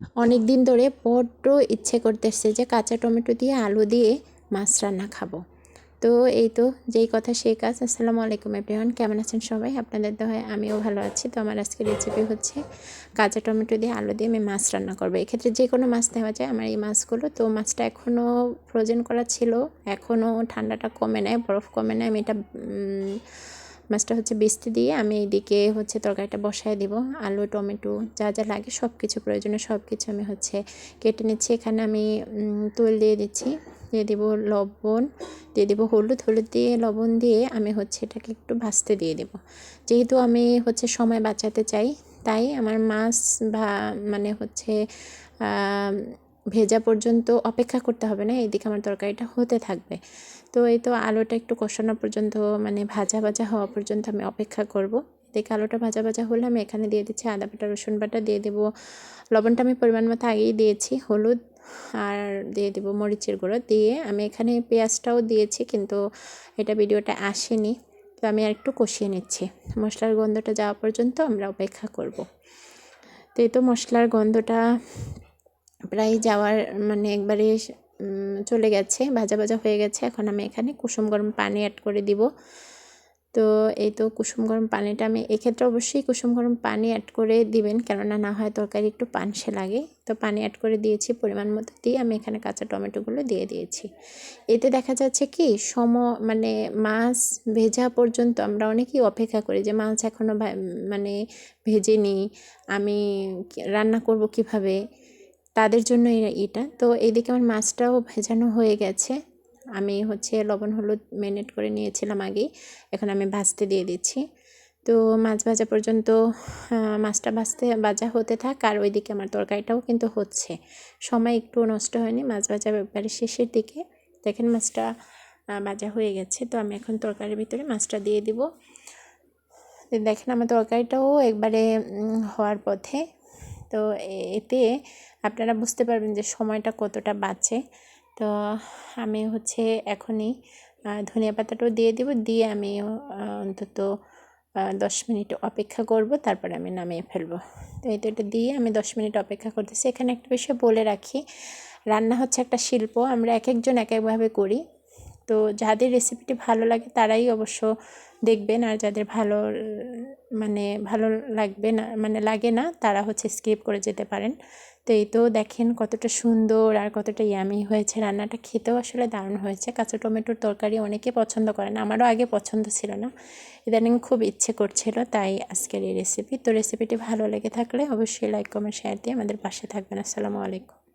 অনেক দিন ধরে বড্ড ইচ্ছে করতেছে যে কাঁচা টমেটো দিয়ে আলু দিয়ে মাছ রান্না খাব। তো এই তো যেই কথা সেই কাজ। আসসালামু আলাইকুম এভরিওয়ান কেমন আছেন সবাই? আপনাদের দোহায় আমিও ভালো আছি। তো আমার আজকে রেসিপি হচ্ছে কাঁচা টমেটো দিয়ে আলু দিয়ে আমি মাছ রান্না করব। এক্ষেত্রে যে কোনো মাছ দেওয়া যায় আমার এই মাছগুলো। তো মাছটা এখনও ফ্রোজেন করা ছিল এখনও ঠান্ডাটা কমে নেয় বরফ কমে নেয় আমি এটা মাছটা হচ্ছে বিস্তি দিয়ে আমি এইদিকে হচ্ছে তরকারিটা বসায় দিব। আলু, টমেটো যা যা লাগে সব কিছু প্রয়োজনীয় সব কিছু আমি হচ্ছে কেটে নিচ্ছি। এখানে আমি তুল দিয়ে দিচ্ছি। দিয়ে দেবো লবণ, দিয়ে দেবো হলুদ। হলুদ দিয়ে, লবণ দিয়ে আমি হচ্ছে এটাকে একটু ভাজতে দিয়ে দেব। যেহেতু আমি হচ্ছে সময় বাঁচাতে চাই, তাই আমার মাছ বা মানে হচ্ছে ভেজা পর্যন্ত অপেক্ষা করতে হবে না এইদিকে আমার তরকারিটা হতে থাকবে। তো এই তো আলুটা একটু কষানো পর্যন্ত মানে ভাজা ভাজা হওয়া পর্যন্ত আমি অপেক্ষা করব। দেখে আলুটা ভাজা ভাজা হলে আমি এখানে দিয়ে দিচ্ছি আদা বাটা, রসুন বাটা, দিয়ে দেবো লবণটা আমি পরিমাণ মতো আগেই দিয়েছি, হলুদ আর দিয়ে দেবো মরিচের গুঁড়ো। দিয়ে আমি এখানে পেঁয়াজটাও দিয়েছি, কিন্তু এটা ভিডিওটা আসেনি। তো আমি আর একটু কষিয়ে নিচ্ছি। মশলার গন্ধটা যাওয়া পর্যন্ত আমরা অপেক্ষা করব। তো এই তো মশলার গন্ধটা প্রায় যাওয়ার মানে একবারে চলে গেছে, ভাজা ভাজা হয়ে গেছে। এখন আমি এখানে কুসুম গরম পানি অ্যাড করে দিব। তো এই তো কুসুম গরম পানিটা আমি, এক্ষেত্রে অবশ্যই কুসুম গরম পানি অ্যাড করে দিবেন, কেননা না হয় তরকারি একটু পানসে লাগে। তো পানি অ্যাড করে দিয়েছি, পরিমাণ মতো দিয়ে আমি এখানে কাঁচা টমেটোগুলো দিয়ে দিয়েছি। এতে দেখা যাচ্ছে কি, সম মানে মাছ ভেজা পর্যন্ত আমরা অনেকেই অপেক্ষা করি যে মাছ এখনও মানে ভেজে নিই আমি রান্না করব কীভাবে? তাদের জন্য এটা। তো এইদিকে আমার মাছটাও ভেজানো হয়ে গেছে। আমি হচ্ছে লবণ, হলুদ ম্যারিনেট করে নিয়েছিলাম আগেই। এখন আমি ভাজতে দিয়ে দিচ্ছি। তো মাছ ভাজা পর্যন্ত মাছটা ভাজতে, ভাজা হতে থাক। আর ওইদিকে আমার তরকারিটাও কিন্তু হচ্ছে। সময় একটু নষ্ট হয়নি মাছ ভাজা ব্যাপারে শেষের দিকে। দেখেন মাছটা ভাজা হয়ে গেছে। তো আমি এখন তরকারির ভিতরে মাছটা দিয়ে দিব। দেখেন আমার তরকারিটাও একবারে হওয়ার পথে। তো এতে আপনারা বুঝতে পারবেন যে সময়টা কতটা বাঁচে। তো আমি হচ্ছে এখনই ধনিয়া পাতাটাও দিয়ে দেবো, দিয়ে আমি অন্তত দশ মিনিট অপেক্ষা করব, তারপরে আমি নামিয়ে ফেলব। তো এই তো এটা দিয়ে আমি দশ মিনিট অপেক্ষা করতেছি। এখানে একটা বিষয় বলে রাখি, রান্না হচ্ছে একটা শিল্প, আমরা এক একজন এক একভাবে করি। তো যাদের রেসিপিটি ভালো লাগে তারাই অবশ্য দেখবেন, আর যাদের ভালো মানে ভালো লাগবে না মানে লাগে না, তারা হচ্ছে স্কিপ করে যেতে পারেন। তো এই তো দেখেন কতটা সুন্দর আর কতটা ইয়ামি হয়েছে। রান্নাটা খেতেও আসলে দারুণ হয়েছে। কাঁচা টমেটোর তরকারি অনেকে পছন্দ করেন আমারও আগে পছন্দ ছিল না। ইদানিং খুব ইচ্ছে করছিল, তাই আজকের এই রেসিপি তো রেসিপিটি ভালো লেগে থাকলে অবশ্যই লাইক কমেন্ট শেয়ার দিয়ে আমাদের পাশে থাকবেন। আসসালামু আলাইকুম।